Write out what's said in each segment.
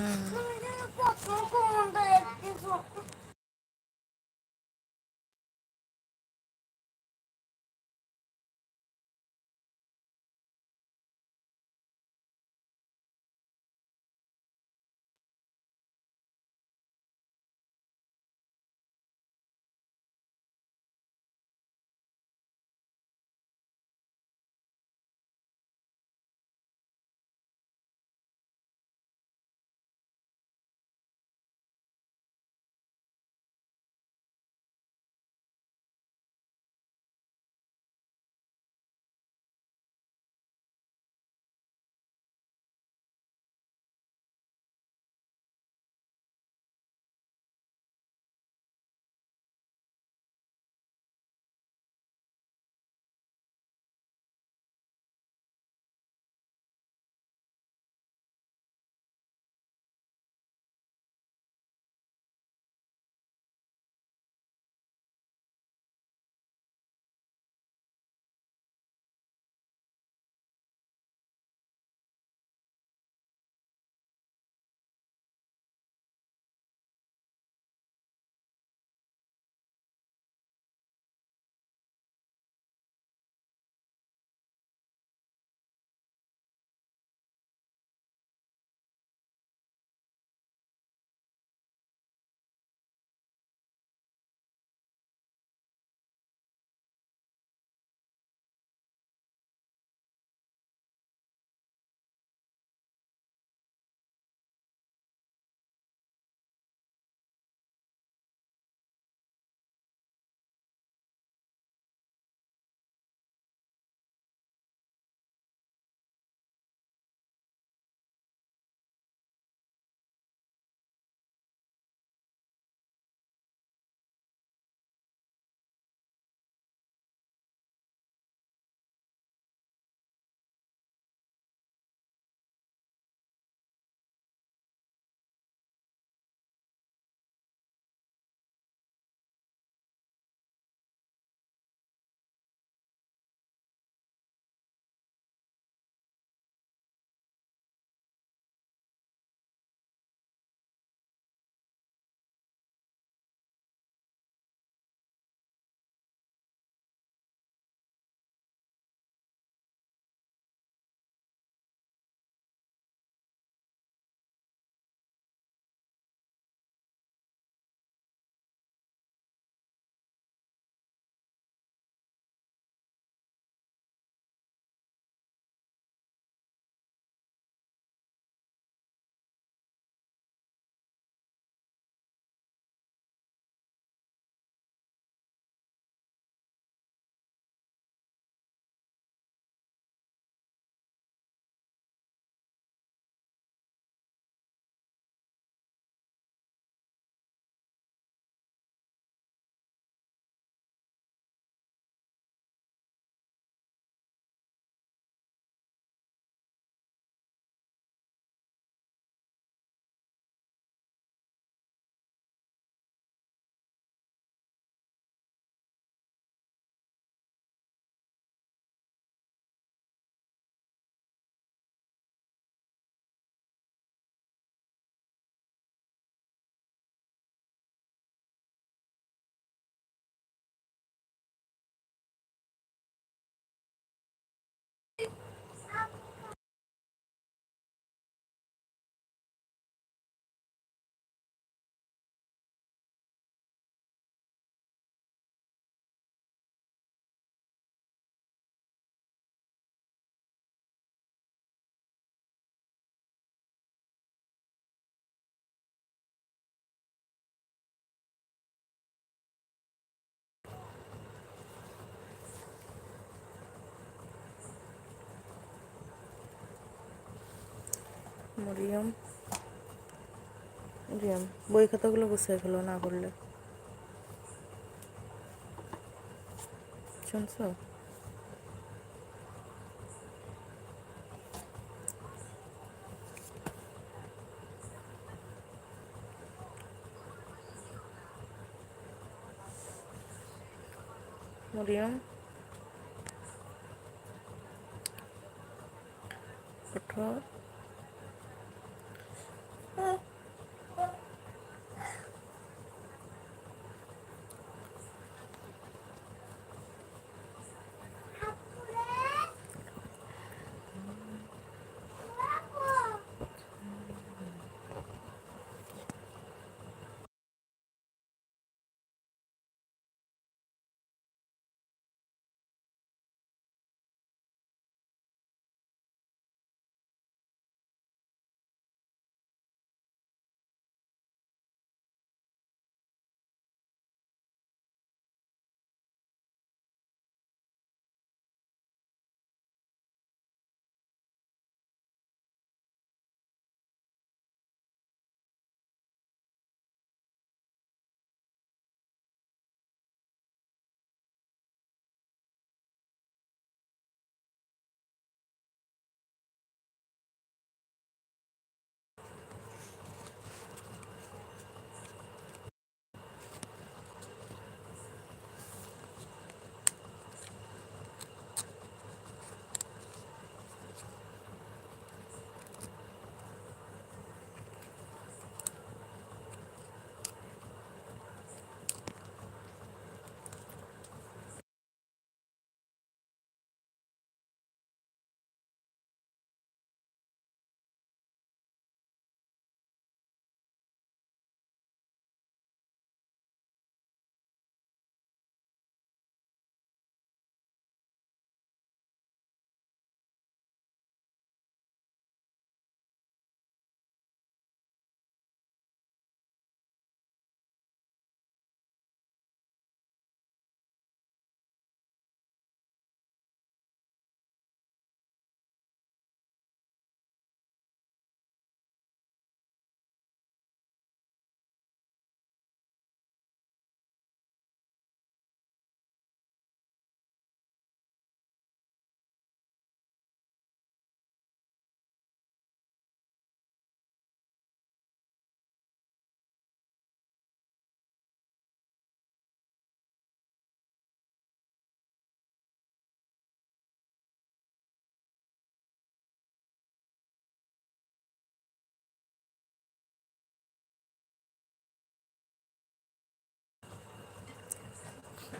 Uh. Mariam. Mariam বই খাতাগুলো গুছিয়ে ফেলো না করলে শুনছো? মরিয়ম?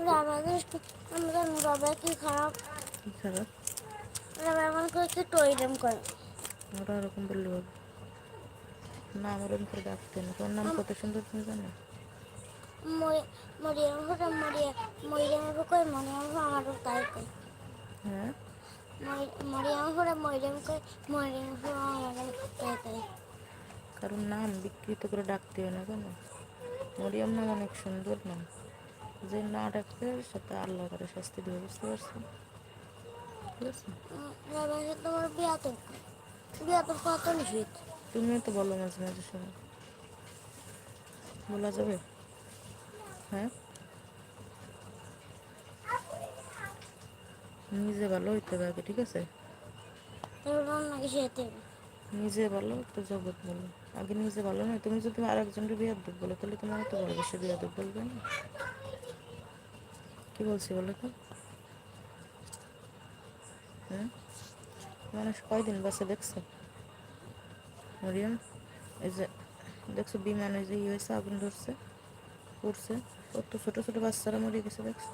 রাবারের রাবার কি খারাপ? কি খারাপ? রাবার করছে টয়লেম করে? ওরা ওরকম বললে। হবে না আমার ওরকম করে ডাকতে না। তোর নাম কত সুন্দর তুমি জানো? মরিয়াম হঠাৎ মরিয়া কই মরিয়াম আমারও তাই কই হ্যাঁ? মরিয়াম হঠাৎ মরিয়াম কই মরিয়াম আমারও তাই কই কারণ নাম বিকৃত করে ডাকতে হয় না কেন? মরিয়ম নাম অনেক সুন্দর নাম। যে না ডাকতে সাথে আল্লাহ করে শাস্তি দেবে, বুঝতে পারছি তুমিও তো বলো মাঝে মাঝে সময় বলা যাবে? হ্যাঁ? নিজে ভালো হইতে হবে, ঠিক আছে? নিজে ভালো তো জগৎ বলো আগে নিজে ভালো নয়, তুমি যদি আর একজনকে বিয়ে দুঃখ বলো, তাহলে তোমার তো বলবে সে বিয়ে দুঃখ বলবে না? কি বলছি বলো তো? হুম মানুষ কয়দিন বাসে দেখছ? মরিয়ম, এই যে দেখছ বিমান বিমানে যে ইয়ে হয়েছে আগুন ধরছে, পড়ছে। কত ছোট ছোট বাচ্চারা মরে গেছে, দেখছ?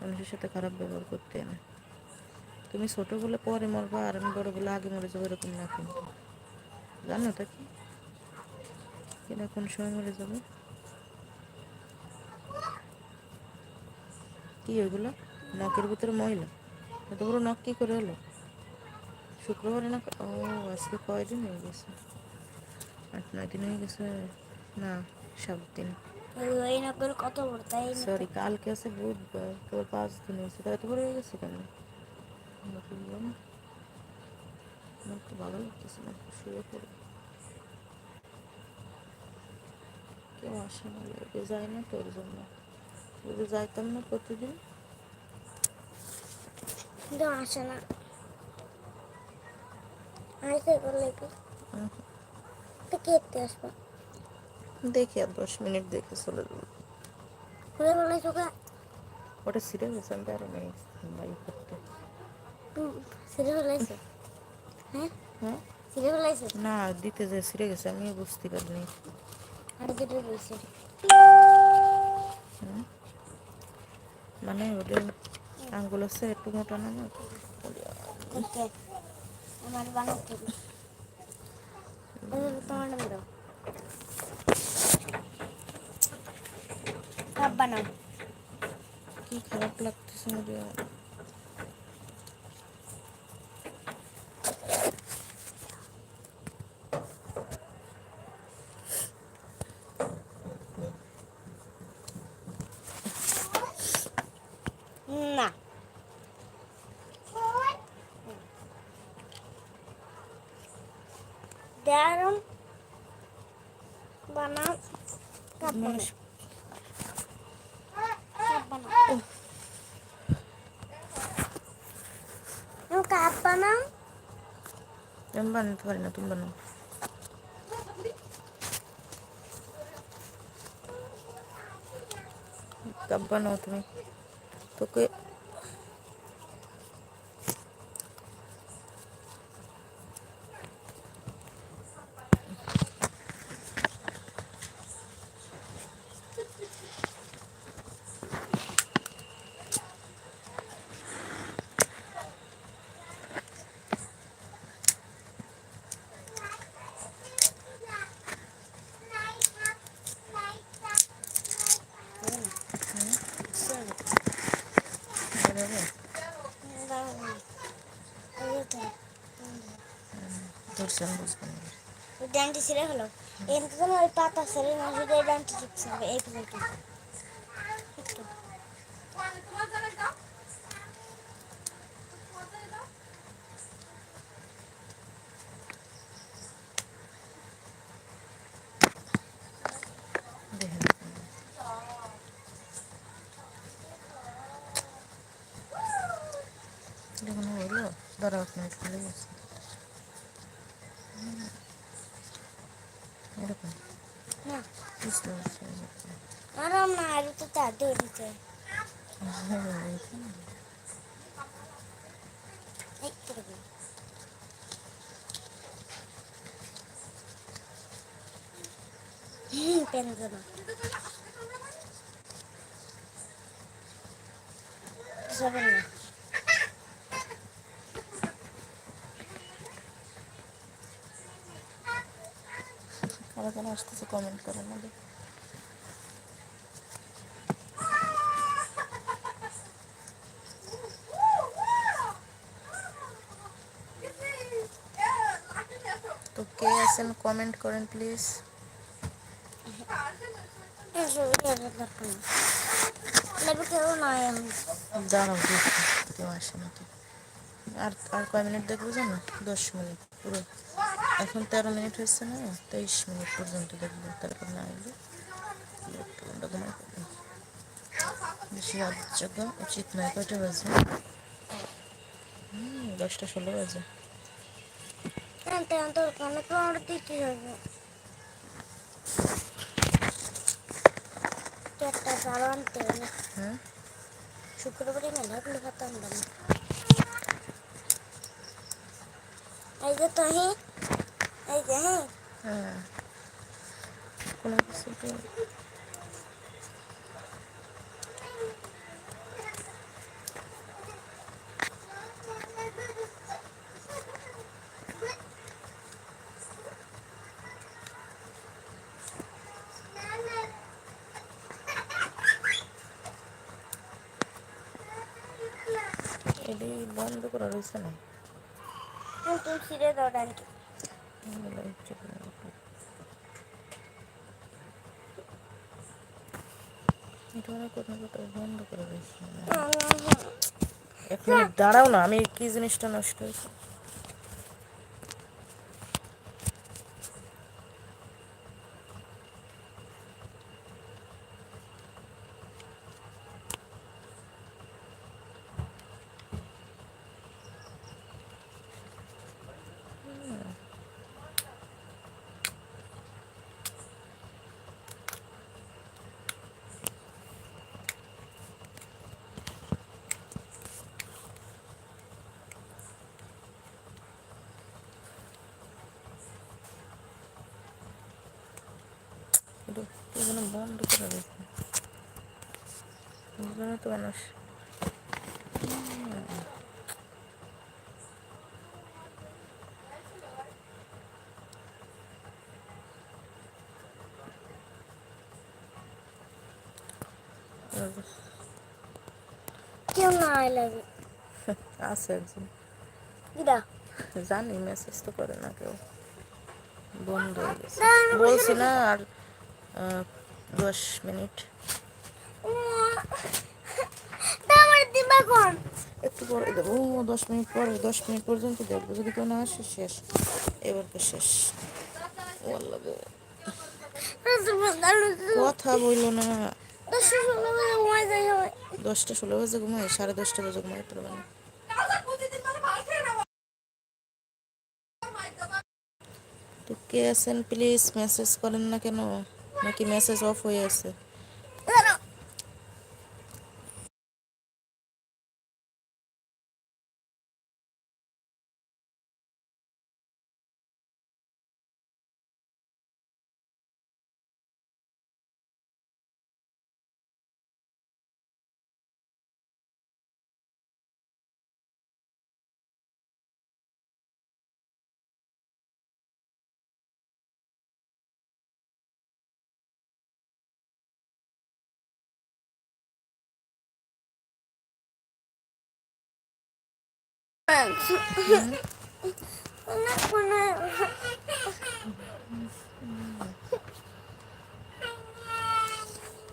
মানুষের সাথে খারাপ ব্যবহার করতে না। তুমি ছোট বলে পরে মরবা, আর আমি বড় বলে আগে মরে যাব, এরকম না কিন্তু। জানো তা কি? এটা কোন সময় মরে যাবে? কি ওইগুলো নখের ভিতরে ময়লা এত বড় নখ কি করে হলো? শুক্রবারে না ও আজকে কয়দিন হয়ে গেছে? আট নয় দিন হয়ে গেছে? না সাত দিন। এই না কত বড় তাই সরি কালকে আছে বুধবার তোর পাঁচ দিন হয়েছে। তা এত বড় হয়ে গেছে কেন? আমার তো ভালো লাগতেছে না শুয়ে পড়ে। কেউ আসে না যায় না তোর জন্য। যদি যাইতাম না প্রতিদিন। আসে না। আইসে করলে কেটে আসব? দেখি আর দশ মিনিট দেখে চলে যাব। খুলে বলে চোখে ওটা সিরিয়াস আমি পারো নেই। বাই করতে। সিঁড়ি ফেলাইছে হ্যাঁ? হ্যাঁ? সিঁড়ি ফেলাইছে না দিতে যে সিরে গেছে আমি বুঝতে পারিনি। আর দুটো রয়েছে হুম। মানে ওদের আঙ্গুল আছে একটু মোটা না কি খারাপ লাগতেছে আমি বানাতে পারি না তুমি বানাও কাপ বানাও তুমি তোকে বানাবে ধরছে আমি বুঝব না ডান্টি ছিঁড়ে পাতা ছেড়ে না এই ডান্টি চিপছে এই পর্যন্ত Benzema. Zabrna. কারা কেন আসতেছে কমেন্ট করেন আমাদের কমেন্ট করেন প্লিজ দাঁড়াও কেউ আসে নাকি আর আর কয় মিনিট দেখব জানো? দশ মিনিট, পুরো। এখন তেরো মিনিট হয়েছে না, তেইশ মিনিট পর্যন্ত দেখব। তারপর না ঘুমাই বেশি রাত জাগা, উচিত নয়, কয়টা বাজে? দশটা ষোলো বাজে। আনতে আনতে অনেক আমার দিতে হবে চারটা জালো আনতে হবে হ্যাঁ শুক্রবারে মেলা গুলো খাতাম না এই যে তো হি এই যে হ্যাঁ হ্যাঁ কোনো কিছু তো এটি বন্ধ করা রয়েছে না? তুমি ছিঁড়ে দাও ডানকে। এটা অনেক কোথাও কোথাও বন্ধ করে রয়েছে দাঁড়াও না আমি কি জিনিসটা নষ্ট হয়েছে? এটা বন্ধ করে রয়েছে বুঝলো না তো মানুষ? কেউ না আই আছে একজন। জানি মেসেজ তো করে না কেউ। বন্ধ হয়ে গেছে। বলছি না আর দশ মিনিট। একটু পরে দেবো। ও দশ মিনিট পরে দশ মিনিট পর্যন্ত দেখব। যদি কেউ না আসে শেষ। শেষ। ও আল্লাহ গো। কথা বলল না। দশটা ষোলো বাজে ঘুমায় সাড়ে দশটা বাজে ঘুমায় পারবে না তো কে আছেন? প্লিজ মেসেজ করেন না কেন? নাকি মেসেজ অফ হয়ে আছে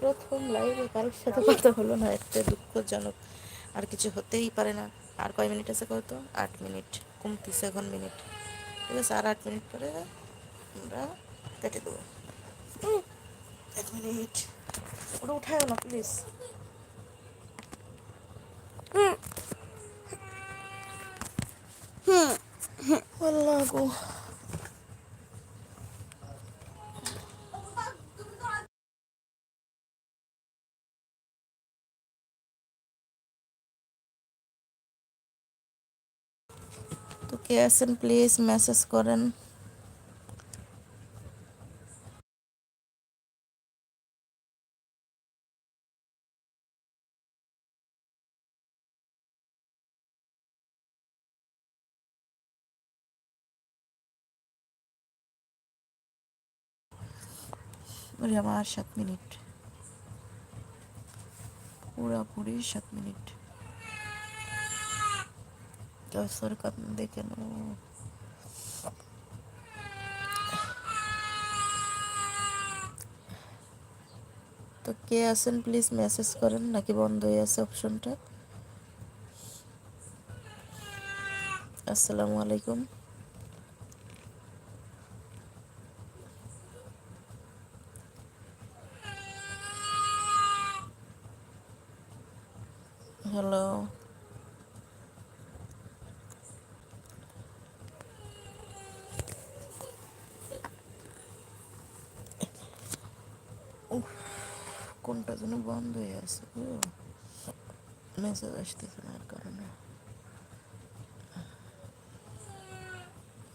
প্রথম লাইভে কারোর সাথে কথা হলো না একটা দুঃখজনক। আর কিছু হতেই পারে না। আর কয় মিনিট আছে কত আট মিনিট কমতিছে এখন মিনিট ঠিক আছে, আর আট মিনিট পরে আমরা কেটে দেবো। এক মিনিট ওটা উঠায় না প্লিজ আল্লাহ গো তো কে আছেন প্লিজ মেসেজ করেন ওরে আমার সাত মিনিট। পুরাপুরি সাত মিনিট। সর কান্দে কেন তো কে আছেন প্লিজ মেসেজ করেন, নাকি বন্ধ হয়ে আছে অপশনটা আসসালামু আলাইকুম হ্যালো উফ, কোনটা যেন বন্ধ হয়ে আছে গো মেসেজ আসতেছে না আর কারণে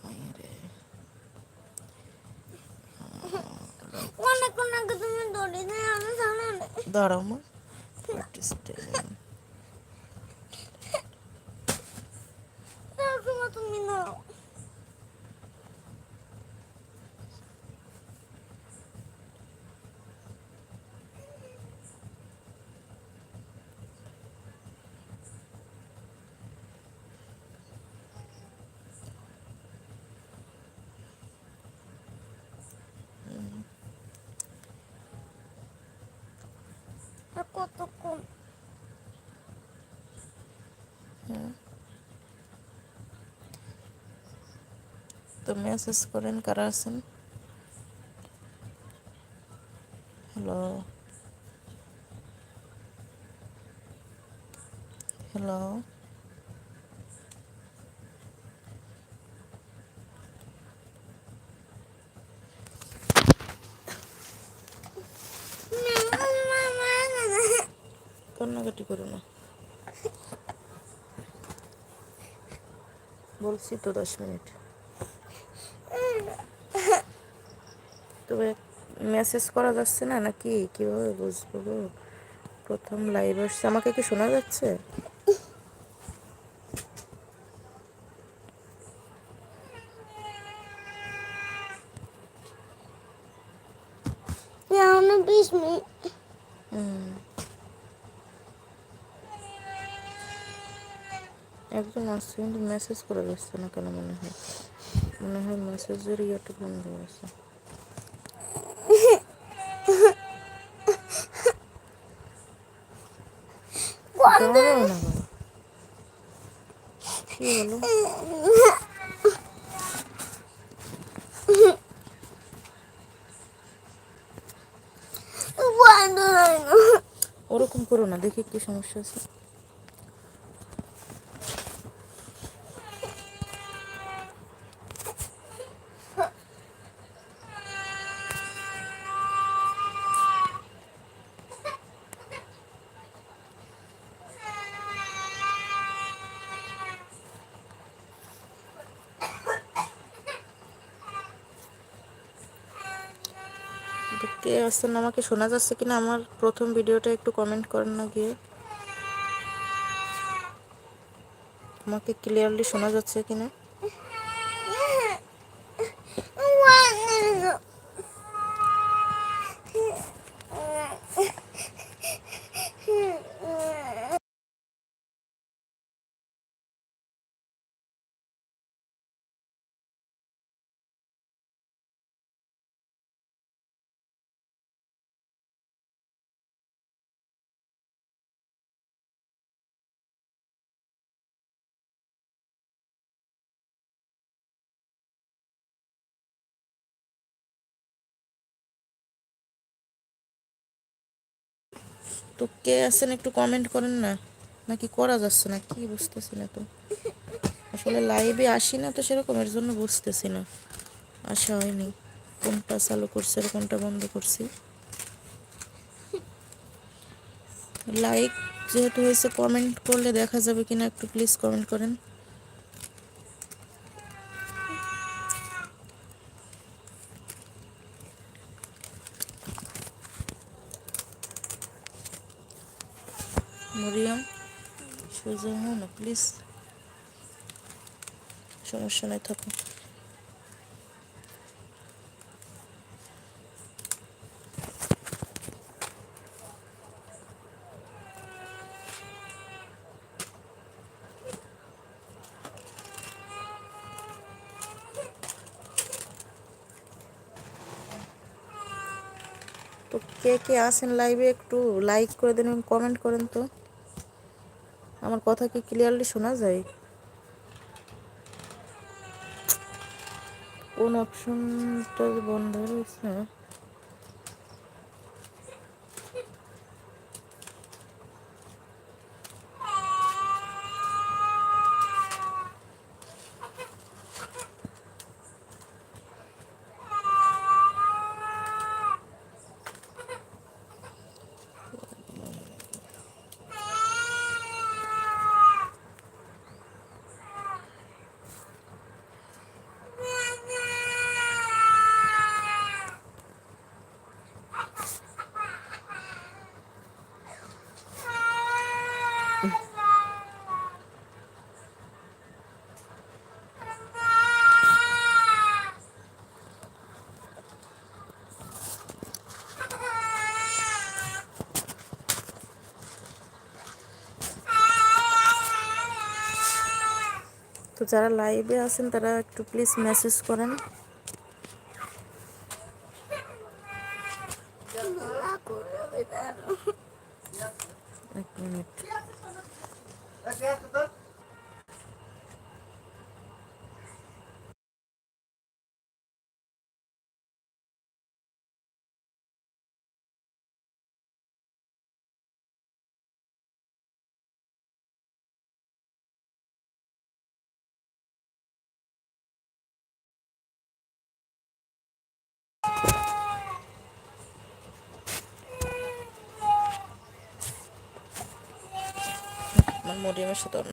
আরে, অনেকক্ষণ আগে তুমি দৌড়ে দিয়ে আমি জানো না দাঁড়াও মা পার্টিসিপেন্ট এরকম তুমি নাও আর কতক্ষণ তো মেসেজ করেন কারা আছেন? হ্যালো হ্যালো কান্নাকাটি করো না। বলছি তো দশ মিনিট। তবে মেসেজ করা যাচ্ছে না নাকি কীভাবে বুঝব গো? প্রথম লাইভ আসছে আমাকে কি শোনা যাচ্ছে। একজন আসছে কিন্তু মেসেজ করা যাচ্ছে না কেন মনে হয় মনে হয় মেসেজের ইয়েটা বন্ধ আছে ওরকম করো না দেখি কি সমস্যা আছে তো কে আসছেন, আমাকে শোনা যাচ্ছে কিনা? আমার প্রথম ভিডিওটা একটু কমেন্ট করেন না গিয়ে। আমাকে ক্লিয়ারলি শোনা যাচ্ছে কিনা? তো কে আছেন একটু কমেন্ট করেন না। নাকি করা যাচ্ছে না? কি বুঝতেছি না তো। আসলে লাইভে আসি না তো সেরকম, এর জন্য বুঝতেছি না। আসা হয়নি। কোনটা চালু করছে আর কোনটা বন্ধ করছি। লাইক যেহেতু হয়েছে কমেন্ট করলে দেখা যাবে কিনা একটু প্লিজ কমেন্ট করেন। মরিয়ম সোজা হো না প্লিজ। সমস্যা নাই, থাকো। তো কে কে আসেন লাইভে একটু লাইক করে দেন এবং কমেন্ট করেন তো। আমার কথা কি ক্লিয়ারলি শোনা যায়? কোন অপশনটা বন্ধ রয়েছে তো যারা লাইভে আছেন তারা একটু প্লিজ মেসেজ করেন এক মিনিট মরিয়মের সাথে